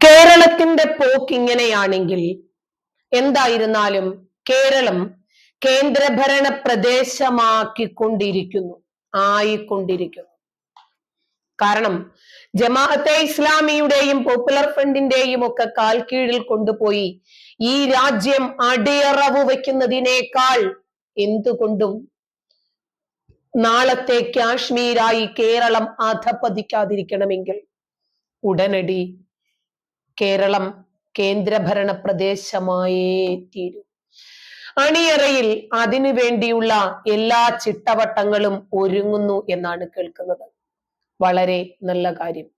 കേരളത്തിന്റെ പോക്ക് ഇങ്ങനെയാണെങ്കിൽ എന്തായിരുന്നാലും കേരളം കേന്ദ്രഭരണ പ്രദേശമാക്കിക്കൊണ്ടിരിക്കുന്നു ആയിക്കൊണ്ടിരിക്കുന്നു. കാരണം ജമാഅത്തെ ഇസ്ലാമിയുടെയും പോപ്പുലർ ഫ്രണ്ടിന്റെയും ഒക്കെ കാൽ കീഴിൽ കൊണ്ടുപോയി ഈ രാജ്യം അടിയറവ് വയ്ക്കുന്നതിനേക്കാൾ എന്തുകൊണ്ടും നാളത്തെ കാശ്മീരായി കേരളം അധപ്പതിക്കാതിരിക്കണമെങ്കിൽ ഉടനടി കേരളം കേന്ദ്രഭരണ പ്രദേശമായേ തീരൂ. അണിയറയിൽ അതിനു വേണ്ടിയുള്ള എല്ലാ ചിട്ടവട്ടങ്ങളും ഒരുങ്ങുന്നു എന്നാണ് കേൾക്കുന്നത്. വളരെ നല്ല കാര്യം.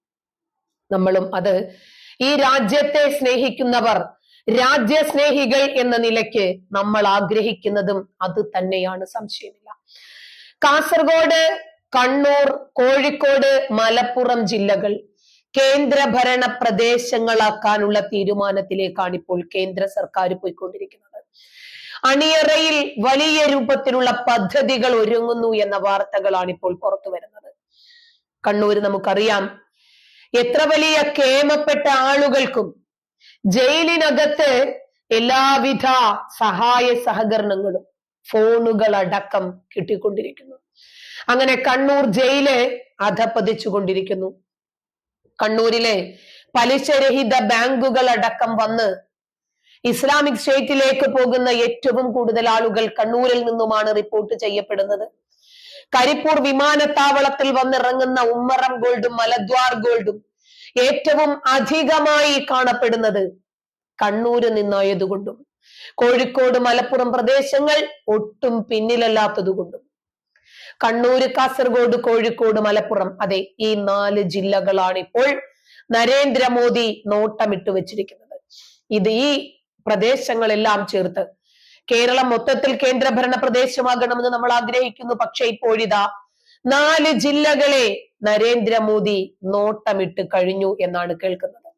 നമ്മളും അത് ഈ രാജ്യത്തെ സ്നേഹിക്കുന്നവർ രാജ്യസ്നേഹികൾ എന്ന നിലയ്ക്ക് നമ്മൾ ആഗ്രഹിക്കുന്നതും അത് തന്നെയാണ് സംശയമില്ല. കാസർഗോഡ് കണ്ണൂർ കോഴിക്കോട് മലപ്പുറം ജില്ലകൾ കേന്ദ്രഭരണ പ്രദേശങ്ങളാക്കാനുള്ള തീരുമാനത്തിലേക്കാണ് ഇപ്പോൾ കേന്ദ്ര സർക്കാർ പോയിക്കൊണ്ടിരിക്കുന്നത്. അണിയറയിൽ വലിയ രൂപത്തിലുള്ള പദ്ധതികൾ ഒരുങ്ങുന്നു എന്ന വാർത്തകളാണ് ഇപ്പോൾ പുറത്തു വരുന്നത്. കണ്ണൂര് നമുക്കറിയാം. എത്ര വലിയ കേമപ്പെട്ട ആളുകൾക്കും ജയിലിനകത്ത് എല്ലാവിധ സഹായ സഹകരണങ്ങളും ഫോണുകൾ അടക്കം കിട്ടിക്കൊണ്ടിരിക്കുന്നു. അങ്ങനെ കണ്ണൂർ ജയിൽ അധപ്പതിച്ചുകൊണ്ടിരിക്കുന്നു കണ്ണൂരിലെ പലിശരഹിത ബാങ്കുകൾ അടക്കം വന്ന് ഇസ്ലാമിക് സ്റ്റേറ്റിലേക്ക് പോകുന്ന ഏറ്റവും കൂടുതൽ ആളുകൾ കണ്ണൂരിൽ നിന്നുമാണ് റിപ്പോർട്ട് ചെയ്യപ്പെടുന്നത്. കരിപ്പൂർ വിമാനത്താവളത്തിൽ വന്നിറങ്ങുന്ന ഉമ്മറം ഗോൾഡും മലദ്വാർ ഗോൾഡും ഏറ്റവും അധികമായി കാണപ്പെടുന്നത് കണ്ണൂര് നിന്നായതുകൊണ്ടും കോഴിക്കോട് മലപ്പുറം പ്രദേശങ്ങൾ ഒട്ടും പിന്നിലല്ലാത്തതുകൊണ്ടും. കണ്ണൂര് കാസർഗോഡ് കോഴിക്കോട് മലപ്പുറം. അതെ ഈ നാല് ജില്ലകളാണ് ഇപ്പോൾ നരേന്ദ്രമോദി നോട്ടമിട്ട് വെച്ചിരിക്കുന്നത്. ഇത് ഈ പ്രദേശങ്ങളെല്ലാം ചേർത്ത് കേരളം മൊത്തത്തിൽ കേന്ദ്രഭരണ പ്രദേശമാകണമെന്ന് നമ്മൾ ആഗ്രഹിക്കുന്നു. പക്ഷെ ഇപ്പോഴിതാ നാല് ജില്ലകളെ നരേന്ദ്രമോദി നോട്ടമിട്ട് കഴിഞ്ഞു എന്നാണ് കേൾക്കുന്നത്.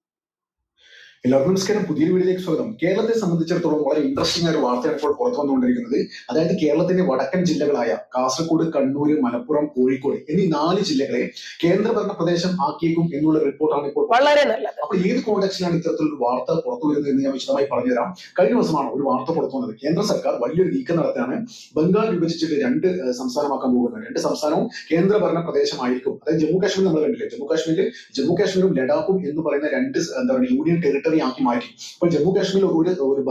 എല്ലാവർക്കും നമസ്കാരം. പുതിയ വീഡിയോയിലേക്ക് സ്വാഗതം. കേരളത്തെ സംബന്ധിച്ചിടത്തോളം വളരെ ഇൻട്രസ്റ്റിംഗ് ആയ ഒരു വാർത്തയാണ് ഇപ്പോൾ പുറത്തു വന്നുകൊണ്ടിരിക്കുന്നത്. അതായത് കേരളത്തിന്റെ വടക്കൻ ജില്ലകളായ കാസർഗോഡ് കണ്ണൂർ മലപ്പുറം കോഴിക്കോട് എന്നീ നാല് ജില്ലകളെ കേന്ദ്രഭരണ പ്രദേശം ആക്കിയേക്കും എന്നുള്ള റിപ്പോർട്ടാണ് ഇപ്പോൾ വളരെ നല്ലത്. അപ്പോൾ ഏത് കോണ്ടാക്സിലാണ് ഇത്തരത്തിലൊരു വാർത്ത പുറത്തു വരുന്നത് എന്ന് ഞാൻ വിശദമായി പറഞ്ഞുതരാം. കഴിഞ്ഞ ദിവസമാണ് ഒരു വാർത്ത പുറത്തു വന്നത്. കേന്ദ്ര സർക്കാർ വലിയൊരു നീക്കം നടത്താണ് ബംഗാൾ വിഭജിച്ചിട്ട് രണ്ട് സംസ്ഥാനമാക്കാൻ പോകുന്നത്. രണ്ട് സംസ്ഥാനവും കേന്ദ്രഭരണ പ്രദേശമായിരിക്കും അതായത് ജമ്മു കാശ്മീർ നമ്മൾ കണ്ടില്ലേ? ജമ്മു കാശ്മീരിൽ ജമ്മു കാശ്മീരും ലഡാക്കും എന്ന് പറയുന്ന രണ്ട് എന്താണ് എന്താ പറയുക യൂണിയൻ ടെറിട്ടറി ആക്കി മാറ്റി. ഇപ്പൊ ജമ്മു കാശ്മീരിൽ ഒരു ഒരു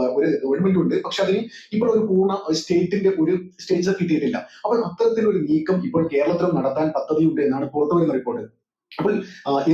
ഗവൺമെന്റ് ഉണ്ട്. പക്ഷെ അതിന് ഇപ്പോൾ ഒരു പൂർണ സ്റ്റേറ്റിന്റെ ഒരു സ്റ്റേജ് കിട്ടിയിട്ടില്ല. അപ്പോൾ അത്തരത്തിലൊരു നീക്കം ഇപ്പോൾ കേരളത്തിലും നടത്താൻ പദ്ധതിയുണ്ട് എന്നാണ് പുറത്തു വരുന്ന റിപ്പോർട്ട് അപ്പോൾ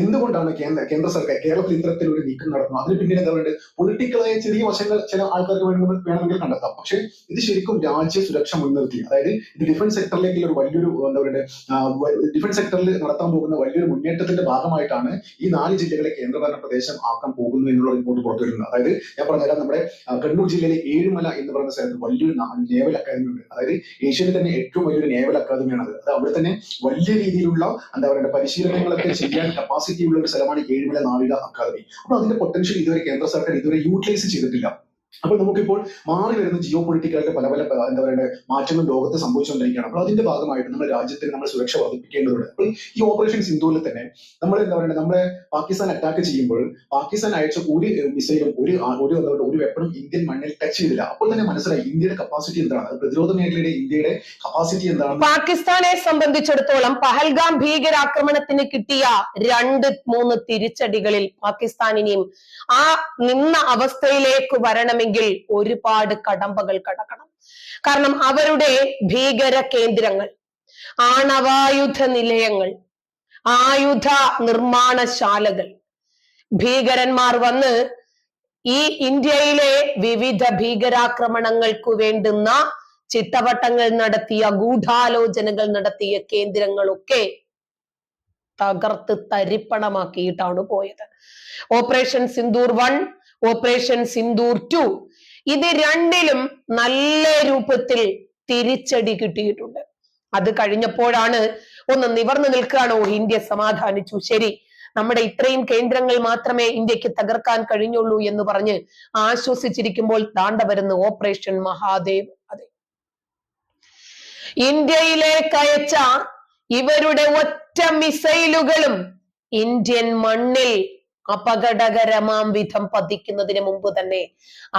എന്തുകൊണ്ടാണ് കേന്ദ്ര കേന്ദ്ര സർക്കാർ കേരളത്തിൽ ഇത്തരത്തിൽ ഒരു നീക്കം നടത്തുന്നത്? അതിന് പിന്നിൽ എന്താ പറയുക പൊളിറ്റിക്കലായ ചെറിയ വശങ്ങൾ ചില ആൾക്കാർക്ക് വേണമെങ്കിൽ വേണമെങ്കിൽ കണ്ടെത്താം. പക്ഷേ ഇത് ശരിക്കും രാജ്യ സുരക്ഷ മുൻനിർത്തി. അതായത് ഇത് ഡിഫൻസ് സെക്ടറിലേക്കുള്ള ഒരു വലിയൊരു എന്താ പറയുക ഡിഫൻസ് സെക്ടറിൽ നടത്താൻ പോകുന്ന വലിയൊരു മുന്നേറ്റത്തിന്റെ ഭാഗമായിട്ടാണ് ഈ നാല് ജില്ലകളെ കേന്ദ്രഭരണ പ്രദേശം ആക്കാൻ പോകുന്നു എന്നുള്ള റിപ്പോർട്ട് പുറത്തു വരുന്നത്. അതായത് ഞാൻ പറഞ്ഞുതരാം നമ്മുടെ കണ്ണൂർ ജില്ലയിലെ ഏഴുമല എന്ന് പറയുന്ന സ്ഥലത്ത് വലിയൊരു നേവൽ അക്കാദമി ഉണ്ട്. അതായത് ഏഷ്യയിലെ തന്നെ ഏറ്റവും വലിയൊരു നേവൽ അക്കാദമിയാണ് അത് അവിടെ തന്നെ വലിയ രീതിയിലുള്ള എന്താ പറയുക പരിശീലനങ്ങളൊക്കെ ചെയ്യാൻ കപ്പാസിറ്റി ഉള്ള ഒരു സ്ഥലമാണ് ഏഴുമല നാവിക അക്കാദമി. അപ്പൊ അതിന്റെ പൊട്ടൻഷ്യൽ ഇതുവരെ കേന്ദ്ര സർക്കാർ ഇതുവരെ യൂട്ടിലൈസ് ചെയ്തിട്ടില്ല. അപ്പോൾ നമുക്കിപ്പോൾ മാറി വരുന്ന ജിയോ പൊളിറ്റിക്കായിട്ട് പല പല എന്താ പറയുക മാറ്റങ്ങൾ ലോകത്ത് സംഭവിച്ചുകൊണ്ടിരിക്കുകയാണ്. അപ്പോൾ അതിന്റെ ഭാഗമായിട്ട് നമ്മുടെ രാജ്യത്തിന് നമ്മൾ സുരക്ഷ വർദ്ധിപ്പിക്കേണ്ടതുണ്ട്. അപ്പോൾ ഈ ഓപ്പറേഷൻ സിന്ധുവിൽ തന്നെ നമ്മൾ എന്താ പറയുക നമ്മളെ പാകിസ്ഥാൻ അറ്റാക്ക് ചെയ്യുമ്പോൾ പാകിസ്ഥാൻ അയച്ച ഒരു മിസൈലും ഒരു ഒരു എന്താ പറയുക ഒരു വെപ്പണും ഇന്ത്യൻ മണ്ണിൽ ടച്ച് ചെയ്തില്ല. അപ്പോൾ തന്നെ മനസ്സിലായി ഇന്ത്യയുടെ കപ്പാസിറ്റി എന്താണ്? പ്രതിരോധ മേഖലയുടെ ഇന്ത്യയുടെ കപ്പാസിറ്റി എന്താണ്? പാകിസ്ഥാനെ സംബന്ധിച്ചിടത്തോളം പഹൽഗാം ഭീകരാക്രമണത്തിന് കിട്ടിയ രണ്ട് മൂന്ന് തിരിച്ചടികളിൽ പാകിസ്ഥാൻ ഇനിയും ആ നിന്ന അവസ്ഥയിലേക്ക് വരണമെങ്കിൽ ഒരുപാട് കടമ്പകൾ കടക്കണം. കാരണം അവരുടെ ഭീകര കേന്ദ്രങ്ങൾ ആണവായുധ നിലയങ്ങൾ ആയുധ നിർമ്മാണശാലകൾ. ഭീകരന്മാർ വന്ന് ഈ ഇന്ത്യയിലെ വിവിധ ഭീകരാക്രമണങ്ങൾക്കു വേണ്ടുന്ന ചിട്ടവട്ടങ്ങൾ നടത്തിയ ഗൂഢാലോചനകൾ നടത്തിയ കേന്ദ്രങ്ങളൊക്കെ തകർത്ത് തരിപ്പണമാക്കിയിട്ടാണ് പോയത്. Operation Sindoor one operation Sindoor two ഇത് രണ്ടിലും നല്ല രൂപത്തിൽ തിരിച്ചടി കിട്ടിയിട്ടുണ്ട്. അത് കഴിഞ്ഞപ്പോഴാണ് ഒന്ന് നിവർന്നു നിൽക്കുകയാണോ. ഇന്ത്യ സമാധാനിച്ചു. ശരി നമ്മുടെ ഇത്രയും കേന്ദ്രങ്ങൾ മാത്രമേ ഇന്ത്യയ്ക്ക് തകർക്കാൻ കഴിഞ്ഞുള്ളൂ എന്ന് പറഞ്ഞ് ആശ്വസിച്ചിരിക്കുമ്പോൾ താണ്ട വരുന്ന ഓപ്പറേഷൻ മഹാദേവ്. അതെ. ഇന്ത്യയിലേക്ക് അയച്ച ഇവരുടെ ഒറ്റ മിസൈലുകളും ഇന്ത്യൻ മണ്ണിൽ അപകടകരമാം വിധം പതിക്കുന്നതിന് മുമ്പ് തന്നെ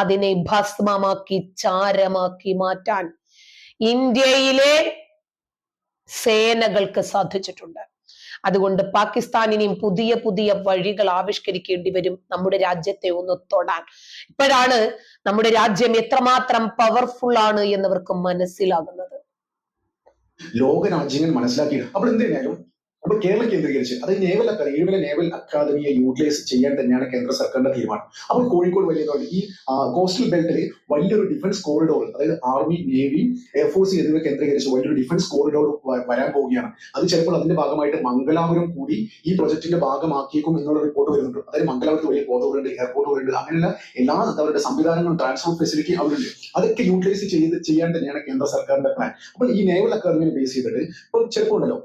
അതിനെ ഭസ്മമാക്കി ചാരമാക്കി മാറ്റാൻ ഇന്ത്യയിലെ സേനകൾക്ക് സാധിച്ചിട്ടുണ്ട്. അതുകൊണ്ട് പാകിസ്ഥാനിനെയും പുതിയ പുതിയ വഴികൾ ആവിഷ്കരിക്കേണ്ടി വരും നമ്മുടെ രാജ്യത്തെ ഒന്ന് തൊടാൻ. ഇപ്പോഴാണ് നമ്മുടെ രാജ്യം എത്രമാത്രം പവർഫുൾ ആണ് എന്നവർക്ക് മനസ്സിലാകുന്നത്. ലോക രാജ്യങ്ങൾ മനസ്സിലാക്കി അപ്പോൾ എന്ത് അപ്പോൾ കേരളം കേന്ദ്രീകരിച്ച് അത് നേവൽ അക്കാദമി ഏഴുമല നേവൽ അക്കാദമിയെ യൂട്ടിലൈസ് ചെയ്യാൻ തന്നെയാണ് കേന്ദ്ര സർക്കാരിന്റെ തീരുമാനം. അപ്പോൾ കോഴിക്കോട് വലിയ ഈ കോസ്റ്റൽ ബെൽറ്റിൽ വലിയൊരു ഡിഫൻസ് കോറിഡോർ അതായത് ആർമി നേവി എയർഫോഴ്സ് എന്നിവ കേന്ദ്രീകരിച്ച് വലിയൊരു ഡിഫൻസ് കോറിഡോർ വരാൻ പോവുകയാണ്. അത് ചിലപ്പോൾ അതിന്റെ ഭാഗമായിട്ട് മംഗലാപുരം കൂടി ഈ പ്രൊജക്ടിന്റെ ഭാഗമാക്കിയേക്കും എന്നുള്ള റിപ്പോർട്ട് വരുന്നുണ്ട്. അതായത് മംഗലാപുരത്ത് വലിയ പോർട്ടുകളുണ്ട് വരുന്നുണ്ട് അങ്ങനെയുള്ള എല്ലാ അവരുടെ സംവിധാനങ്ങളും ട്രാൻസ്പോർട്ട് ഫെസിലിറ്റി അവരുണ്ട്. അതൊക്കെ യൂട്ടിലൈസ് ചെയ്ത് ചെയ്യാൻ തന്നെയാണ് കേന്ദ്ര സർക്കാരിന്റെ പ്ലാൻ അപ്പോൾ ഈ നേവൽ അക്കാദമിയെ ബേസ് ചെയ്തിട്ട് ഇപ്പോൾ ചിലപ്പോൾ ഉണ്ടല്ലോ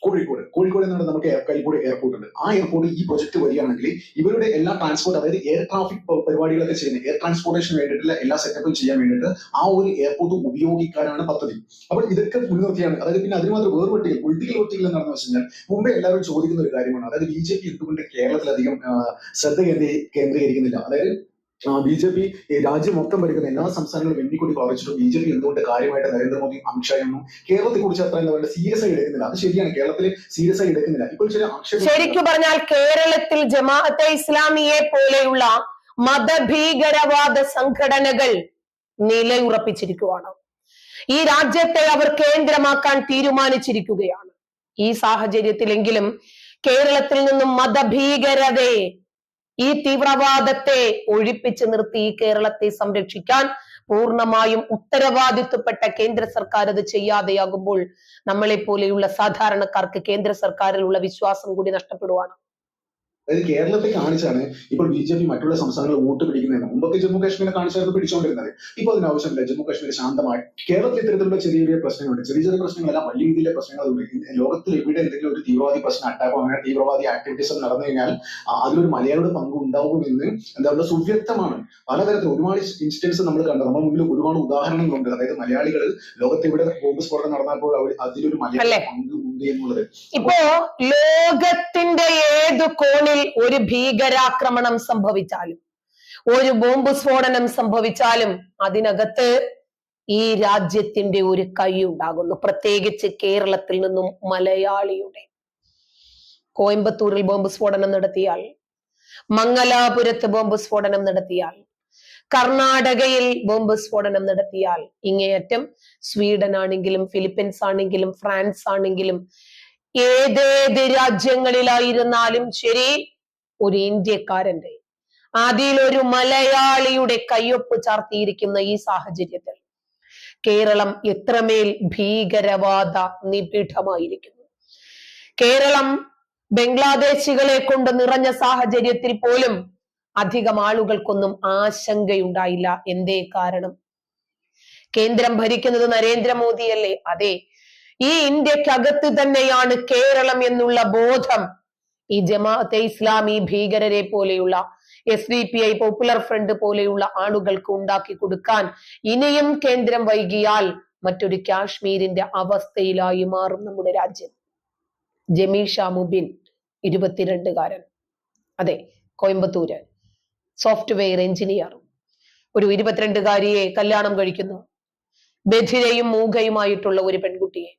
കോഴിക്കോട്. കോഴിക്കോട് എന്നാണ് നമുക്ക് എയർ- എയർപോർട്ട് ഉണ്ട്. ആ എയർപോർട്ടിൽ ഈ പ്രൊജക്ട് വരികയാണെങ്കിൽ ഇവരുടെ എല്ലാ ട്രാൻസ്പോർട്ട് അതായത് എയർ ട്രാഫിക് പരിപാടികളൊക്കെ ചെയ്യുന്നത് എയർ ട്രാൻസ്പോർട്ടേഷൻ വേണ്ടിയിട്ടുള്ള എല്ലാ സെറ്റപ്പും ചെയ്യാൻ വേണ്ടിയിട്ട് ആ ഒരു എയർപോർട്ട് ഉപയോഗിക്കാനാണ് പദ്ധതി. അപ്പോൾ ഇതൊക്കെ മുൻനിർത്തിയാണ്. അതായത് പിന്നെ അതിന് മാത്രം വേറെ പൊളിറ്റിക്കൽ വെട്ടികൾ എന്താണെന്ന് വെച്ച് കഴിഞ്ഞാൽ മുമ്പേ എല്ലാവരും ചോദിക്കുന്ന ഒരു കാര്യമാണ്. അതായത് ബി ജെ പി എന്തുകൊണ്ട് കേരളത്തിലധികം ശ്രദ്ധ കേന്ദ്രീകരിക്കുന്നില്ല? അതായത് ബി ജെ പി രാജ്യം മൊത്തം വരുന്ന എല്ലാ സംസ്ഥാനങ്ങളും എണ്ണിക്കൂടി പാലിച്ചിട്ടും ബി ജെ പി എന്തുകൊണ്ട് കാര്യമായിട്ട് നരേന്ദ്രമോദി അമിത്ഷായൊന്നും കേരളത്തെ കുറിച്ച് അത്ര എന്താ പറയുക സീരിയസ് ആയി എടുക്കുന്നില്ല. അത് ശരിയാണ്. കേരളത്തിൽ സീരിയസ് ആയി എടുക്കുന്നില്ല. ഇപ്പോൾ ചില ശരിക്കും പറഞ്ഞാൽ കേരളത്തിൽ ജമാഅത്തെ ഇസ്ലാമിയെ പോലെയുള്ള മതഭീകരവാദ സംഘടനകൾ നിലയുറപ്പിച്ചിരിക്കുകയാണ് ഈ രാജ്യത്തെ അവർ കേന്ദ്രമാക്കാൻ തീരുമാനിച്ചിരിക്കുകയാണ്. ഈ സാഹചര്യത്തിലെങ്കിലും കേരളത്തിൽ നിന്നും മതഭീകരതയെ ഈ തീവ്രവാദത്തെ ഒഴിപ്പിച്ചു നിർത്തി ഈ കേരളത്തെ സംരക്ഷിക്കാൻ പൂർണമായും ഉത്തരവാദിത്വപ്പെട്ട കേന്ദ്ര സർക്കാർ അത് ചെയ്യാതെയാകുമ്പോൾ നമ്മളെ പോലെയുള്ള സാധാരണക്കാർക്ക് കേന്ദ്ര സർക്കാരിലുള്ള വിശ്വാസം കൂടി നഷ്ടപ്പെടുവാണ്. അതായത് കേരളത്തെ കാണിച്ചാണ് ഇപ്പോൾ ബി ജെ പി മറ്റുള്ള സംസ്ഥാനങ്ങളിൽ വോട്ട് പിടിക്കുന്നത് മുമ്പൊക്കെ ജമ്മു കാശ്മീരിനെ കാണിച്ചായിരുന്നു പിടിച്ചുകൊണ്ടിരുന്നത് ഇപ്പോൾ അതിന് ആവശ്യമില്ല. ജമ്മു കാശ്മീർ ശാന്തമായി. കേരളത്തിൽ ഇത്തരത്തിലുള്ള ചെറിയ ചെറിയ പ്രശ്നങ്ങളുണ്ട്. ചെറിയ ചെറിയ പ്രശ്നങ്ങളല്ല വലിയ രീതിയിലെ പ്രശ്നങ്ങളുണ്ട്. ലോകത്തിൽ എവിടെ എന്തെങ്കിലും ഒരു തീവ്രവാദി പ്രശ്നം അറ്റാക്കോ അങ്ങനെ തീവ്രവാദി ആക്ടിവിറ്റീസ് നടന്നു കഴിഞ്ഞാൽ അതിലൊരു മലയാളിയുടെ പങ്ക് ഉണ്ടാവുമെന്ന് എന്താ പറയുക സുവ്യക്തമാണ്. പലതരത്തിൽ ഒരുപാട് ഇൻസിഡൻസ് നമ്മൾ കണ്ടത് നമ്മുടെ മുമ്പിൽ ഒരുപാട് ഉദാഹരണങ്ങളുണ്ട്. അതായത് മലയാളികൾ ലോകത്ത് എവിടെ ബോംബ് സ്ഫോടനം നടന്നപ്പോൾ അതിലൊരു മലയാളി? പങ്ക് ഉണ്ട് എന്നുള്ളത്. ഇപ്പോ ലോകത്തിന്റെ കോണിൽ ഒരു ഭീകരാക്രമണം സംഭവിച്ചാലും ഒരു ബോംബ് സ്ഫോടനം സംഭവിച്ചാലും അതിനകത്ത് ഈ രാജ്യത്തിന്റെ ഒരു കൈ ഉണ്ടാകുന്നു പ്രത്യേകിച്ച് കേരളത്തിൽ നിന്നും മലയാളിയുടെ. കോയമ്പത്തൂരിൽ ബോംബ് സ്ഫോടനം നടത്തിയാൽ മംഗലാപുരത്ത് ബോംബ് സ്ഫോടനം നടത്തിയാൽ കർണാടകയിൽ ബോംബ് സ്ഫോടനം നടത്തിയാൽ ഇങ്ങേയറ്റം സ്വീഡൻ ആണെങ്കിലും ഫിലിപ്പീൻസ് ആണെങ്കിലും ഫ്രാൻസ് ആണെങ്കിലും ഏതേത് രാജ്യങ്ങളിലായിരുന്നാലും ശരി ഒരു ഇന്ത്യക്കാരന്റെ അതിലൊരു മലയാളിയുടെ കയ്യൊപ്പ് ചാർത്തിയിരിക്കുന്ന ഈ സാഹചര്യത്തിൽ കേരളം എത്രമേൽ ഭീകരവാദ നിബിഡമായിരിക്കുന്നു കേരളം ബംഗ്ലാദേശികളെ കൊണ്ട് നിറഞ്ഞ സാഹചര്യത്തിൽ പോലും അധികം ആളുകൾക്കൊന്നും ആശങ്കയുണ്ടായില്ല. എന്തേ കാരണം? കേന്ദ്രം ഭരിക്കുന്നത് നരേന്ദ്രമോദിയല്ലേ? അതെ ഈ ഇന്ത്യക്കകത്ത് തന്നെയാണ് കേരളം എന്നുള്ള ബോധം. ഈ ജമാഅത്തെ ഇസ്ലാമി ഭീകരരെ പോലെയുള്ള S D P I popular front പോലെയുള്ള ആളുകൾക്ക് ഉണ്ടാക്കി കൊടുക്കാൻ ഇനിയും കേന്ദ്രം വൈകിയാൽ മറ്റൊരു കാശ്മീരിന്റെ അവസ്ഥയിലായി മാറും നമ്മുടെ രാജ്യം. ജമീഷ മുബിൻ ഇരുപത്തിരണ്ടുകാരൻ. അതെ കോയമ്പത്തൂര്. Software engineer. ഒരു ഇരുപത്തിരണ്ടുകാരിയെ കല്യാണം കഴിക്കുന്നു. ബധിരയും മൂകയുമായിട്ടുള്ള ഒരു പെൺകുട്ടിയെ.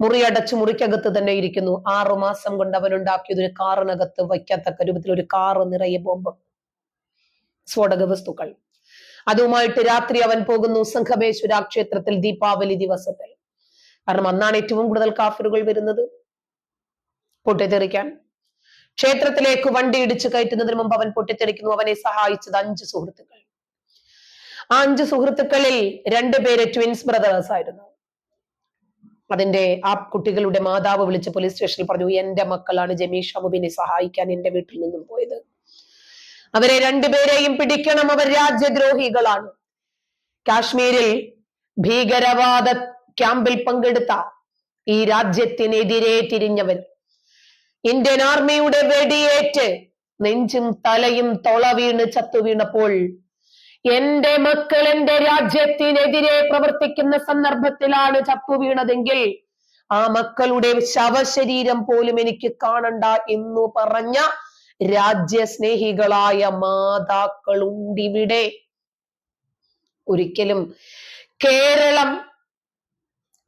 മുറിയടച്ച് മുറിക്കകത്ത് തന്നെ ഇരിക്കുന്നു. ആറു മാസം കൊണ്ട് അവൻ ഉണ്ടാക്കിയത് ഒരു കാറിനകത്ത് വയ്ക്കാത്തക്ക രൂപത്തിൽ ഒരു കാറ് നിറയെ ബോംബ്. സ്ഫോടക വസ്തുക്കൾ. അതുമായിട്ട് രാത്രി അവൻ പോകുന്നു സംഘമേശ്വര ക്ഷേത്രത്തിൽ ദീപാവലി ദിവസത്തിൽ. കാരണം അന്നാണ് ഏറ്റവും കൂടുതൽ കാഫറുകൾ വരുന്നത്. പൊട്ടിത്തെറിക്കാൻ. ക്ഷേത്രത്തിലേക്ക് വണ്ടി ഇടിച്ചു കയറ്റുന്നതിന് മുമ്പ് അവൻ പൊട്ടിത്തെറിക്കുന്നു. അവനെ സഹായിച്ചത് അഞ്ച് സുഹൃത്തുക്കൾ. ആ അഞ്ച് സുഹൃത്തുക്കളിൽ രണ്ടുപേര് ട്വിൻസ് ബ്രദേഴ്സ് ആയിരുന്നു. അതിന്റെ ആ കുട്ടികളുടെ മാതാവ് വിളിച്ച് പോലീസ് സ്റ്റേഷനിൽ പറഞ്ഞു എന്റെ മക്കളാണ് ജമീഷ് അമുബിനെ സഹായിക്കാൻ എന്റെ വീട്ടിൽ നിന്നും പോയത്. അവരെ രണ്ടുപേരെയും പിടിക്കണം അവർ രാജ്യദ്രോഹികളാണ്. കാശ്മീരിൽ ഭീകരവാദ ക്യാമ്പിൽ പങ്കെടുത്ത ഈ രാജ്യത്തിനെതിരെ തിരിഞ്ഞവൻ ഇന്ത്യൻ ആർമിയുടെ വെടിയേറ്റ് നെഞ്ചും തലയും തൊള വീണ് ചത്തു വീണപ്പോൾ എന്റെ മക്കൾ എന്റെ രാജ്യത്തിനെതിരെ പ്രവർത്തിക്കുന്ന സന്ദർഭത്തിലാണ് ചപ്പു വീണതെങ്കിൽ ആ മക്കളുടെ ശവശരീരം പോലും എനിക്ക് കാണണ്ട എന്നു പറഞ്ഞ രാജ്യസ്നേഹികളായ മാതാക്കളുണ്ടിവിടെ ഒരിക്കലും കേരളം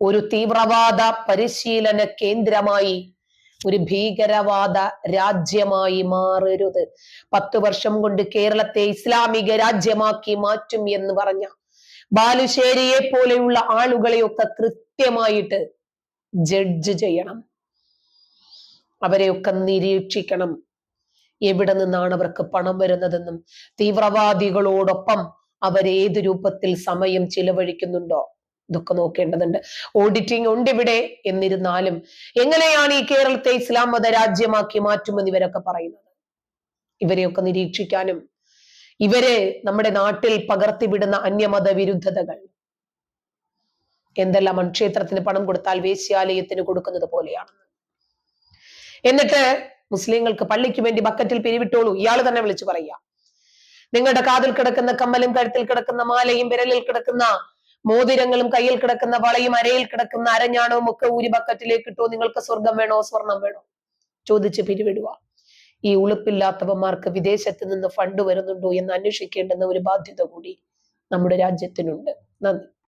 ഒരു തീവ്രവാദ പരിശീലന കേന്ദ്രമായി ഒരു ഭീകരവാദ രാജ്യമായി മാറരുത്. പത്ത് വർഷം കൊണ്ട് കേരളത്തെ ഇസ്ലാമിക രാജ്യമാക്കി മാറ്റും എന്ന് പറഞ്ഞ ബാലുശ്ശേരിയെ പോലെയുള്ള ആളുകളെയൊക്കെ കൃത്യമായിട്ട് ജഡ്ജ് ചെയ്യണം. അവരെയൊക്കെ നിരീക്ഷിക്കണം. എവിടെ നിന്നാണ് അവർക്ക് പണം വരുന്നതെന്നും തീവ്രവാദികളോടൊപ്പം അവരേത് രൂപത്തിൽ സമയം ചിലവഴിക്കുന്നുണ്ടോ? ഇതൊക്കെ നോക്കേണ്ടതുണ്ട്. ഓഡിറ്റിംഗ് ഉണ്ട് ഇവിടെ എന്നിരുന്നാലും. എങ്ങനെയാണ് ഈ കേരളത്തെ ഇസ്ലാം മത രാജ്യമാക്കി മാറ്റുമെന്ന് ഇവരൊക്കെ പറയുന്നത്? ഇവരെയൊക്കെ നിരീക്ഷിക്കാനും ഇവരെ നമ്മുടെ നാട്ടിൽ പകർത്തിവിടുന്ന അന്യമത വിരുദ്ധതകൾ. എന്തെല്ലാം ക്ഷേത്രത്തിന് പണം കൊടുത്താൽ വേശ്യാലയത്തിന് കൊടുക്കുന്നത് പോലെയാണ്. എന്നിട്ട് മുസ്ലിങ്ങൾക്ക് പള്ളിക്ക് വേണ്ടി ബക്കറ്റിൽ പിരിവിട്ടോളൂ. ഇയാൾ തന്നെ വിളിച്ചു പറയുക നിങ്ങളുടെ കാതിൽ കിടക്കുന്ന കമ്മലും കഴുത്തിൽ കിടക്കുന്ന മാലയും വിരലിൽ കിടക്കുന്ന മോതിരങ്ങളും കയ്യിൽ കിടക്കുന്ന വളയും അരയിൽ കിടക്കുന്ന അരഞ്ഞാണവും ഒക്കെ ഊരി ബക്കറ്റിലേക്ക് ഇട്ടോ? നിങ്ങൾക്ക് സ്വർഗം വേണോ? സ്വർണം വേണോ? ചോദിച്ച് പിരിവിടുക. ഈ ഉളുപ്പില്ലാത്തവന്മാർക്ക് വിദേശത്ത് നിന്ന് ഫണ്ട് വരുന്നുണ്ടോ എന്ന് അന്വേഷിക്കേണ്ടുന്ന ഒരു ബാധ്യത കൂടി നമ്മുടെ രാജ്യത്തിനുണ്ട്. നന്ദി.